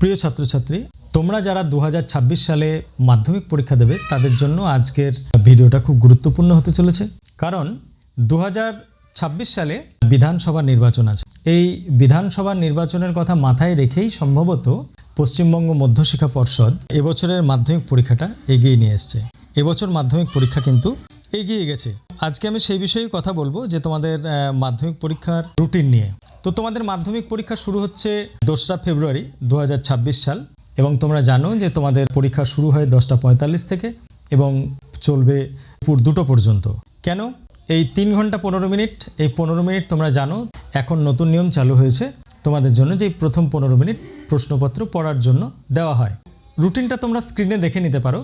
প্রিয় ছাত্রছাত্রী, তোমরা যারা দু হাজার ছাব্বিশ সালে মাধ্যমিক পরীক্ষা দেবে, তাদের জন্য আজকের ভিডিওটা খুব গুরুত্বপূর্ণ হতে চলেছে। কারণ দু হাজার ছাব্বিশ সালে বিধানসভা নির্বাচন আছে। এই বিধানসভা নির্বাচনের কথা মাথায় রেখেই সম্ভবত পশ্চিমবঙ্গ মধ্যশিক্ষা পর্ষদ এবছরের মাধ্যমিক পরীক্ষাটা এগিয়ে নিয়ে এসছে। এবছর মাধ্যমিক পরীক্ষা কিন্তু এগিয়ে গেছে। আজকে আমি সেই বিষয়ে কথা বলব যে তোমাদের মাধ্যমিক পরীক্ষার রুটিন নিয়ে। তো তোমাদের মাধ্যমিক পরীক্ষা শুরু হচ্ছে দোসরা ফেব্রুয়ারি দু হাজার ছাব্বিশ সাল এবং তোমরা জানো যে তোমাদের পরীক্ষা শুরু হয় দশটা পঁয়তাল্লিশ থেকে এবং চলবে পুর দুটো পর্যন্ত। কেন? এই তিন ঘণ্টা পনেরো মিনিট, এই পনেরো মিনিট তোমরা জানো, এখন নতুন নিয়ম চালু হয়েছে। তোমাদের জন্য যে প্রথম পনেরো মিনিট প্রশ্নপত্র পড়ার জন্য দেওয়া হয়। রুটিনটা তোমরা স্ক্রিনে দেখে নিতে পারো।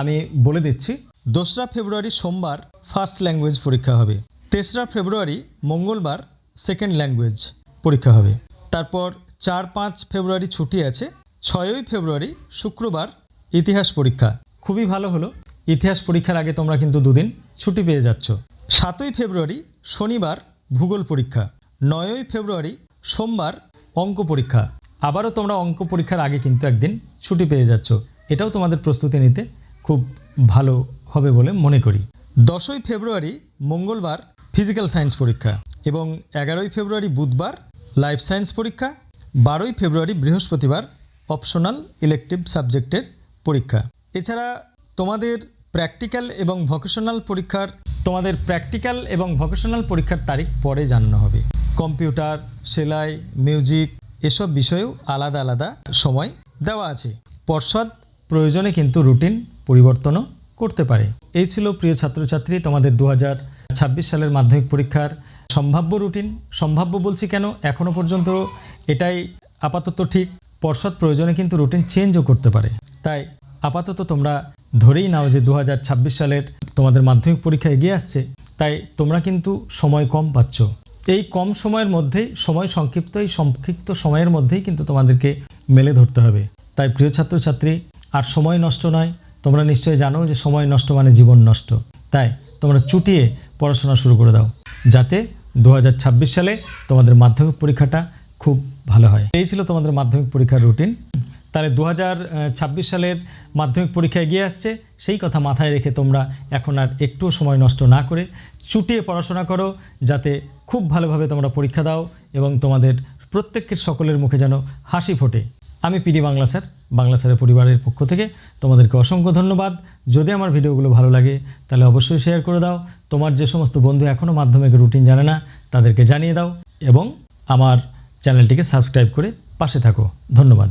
আমি বলে দিচ্ছি, দোসরা ফেব্রুয়ারি সোমবার ফার্স্ট ল্যাঙ্গুয়েজ পরীক্ষা হবে। তেসরা ফেব্রুয়ারি মঙ্গলবার সেকেন্ড ল্যাঙ্গুয়েজ পরীক্ষা হবে। তারপর চার পাঁচ ফেব্রুয়ারি ছুটি আছে, ছয়ই ফেব্রুয়ারি শুক্রবার ইতিহাস পরীক্ষা। খুবই ভালো হলো। ইতিহাস পরীক্ষার আগে তোমরা কিন্তু দুদিন ছুটি পেয়ে যাচ্ছ। সাতই ফেব্রুয়ারি শনিবার ভূগোল পরীক্ষা, নয়ই ফেব্রুয়ারি সোমবার অঙ্ক পরীক্ষা। আবারও তোমরা অঙ্ক পরীক্ষার আগে কিন্তু একদিন ছুটি পেয়ে যাচ্ছ। এটাও তোমাদের প্রস্তুতি নিতে খুব ভালো হবে বলে মনে করি। দশই ফেব্রুয়ারি মঙ্গলবার ফিজিক্যাল সায়েন্স পরীক্ষা এবং এগারোই ফেব্রুয়ারি বুধবার লাইফ সায়েন্স পরীক্ষা বারোই ফেব্রুয়ারি বৃহস্পতিবার অপশনাল ইলেকটিভ সাবজেক্টের পরীক্ষা এছাড়া তোমাদের প্র্যাকটিক্যাল এবং ভোকেশনাল পরীক্ষার তোমাদের প্র্যাকটিক্যাল এবং ভোকেশনাল পরীক্ষার তারিখ পরে জানানো হবে। কম্পিউটার সেলাই মিউজিক এসব বিষয়েও আলাদা আলাদা সময় দেওয়া আছে। পর্ষদ প্রয়োজনে কিন্তু রুটিন পরিবর্তনও করতে পারে। এই ছিল প্রিয় ছাত্রছাত্রী, তোমাদের দু হাজার সালের মাধ্যমিক পরীক্ষার সম্ভাব্য রুটিন সম্ভাব্য বলছি কেন এখনও পর্যন্ত এটাই আপাতত ঠিক। পর্ষদ প্রয়োজনে কিন্তু রুটিন চেঞ্জও করতে পারে। তাই আপাতত তোমরা ধরেই নাও যে দু হাজার ছাব্বিশ সালের তোমাদের মাধ্যমিক পরীক্ষা এগিয়ে আসছে, তাই তোমরা কিন্তু সময় কম পাচ্ছ। এই কম সময়ের মধ্যেই, সময় সংক্ষিপ্ত এই সংক্ষিপ্ত সময়ের মধ্যেই কিন্তু তোমাদেরকে মেলে ধরতে হবে। তাই প্রিয় ছাত্রছাত্রী, আর সময় নষ্ট নয়, তোমরা নিশ্চয়ই জানো যে সময় নষ্ট মানে জীবন নষ্ট। তাই তোমরা চুটিয়ে পড়াশোনা শুরু করে দাও, যাতে দু হাজার ছাব্বিশ সালে তোমাদের মাধ্যমিক পরীক্ষাটা খুব ভালো হয়। এই ছিল তোমাদের মাধ্যমিক পরীক্ষার রুটিন। তাহলে দু হাজার ছাব্বিশ সালের মাধ্যমিক পরীক্ষা এগিয়ে আসছে, সেই কথা মাথায় রেখে তোমরা এখন আর একটুও সময় নষ্ট না করে চুটিয়ে পড়াশোনা করো, যাতে খুব ভালোভাবে তোমরা পরীক্ষা দাও এবং তোমাদের প্রত্যেকের সকলের মুখে যেন হাসি ফোটে। আমি পিডি বাংলা স্যার, বাংলা স্যারের পরিবারের পক্ষ থেকে তোমাদেরকে অসংখ্য ধন্যবাদ। যদি আমার ভিডিওগুলো ভালো লাগে, তাহলে অবশ্যই শেয়ার করে দাও। তোমার যে সমস্ত বন্ধু এখনও মাধ্যমিক রুটিন জানে না, তাদেরকে জানিয়ে দাও এবং আমার চ্যানেলটিকে সাবস্ক্রাইব করে পাশে থাকো। ধন্যবাদ।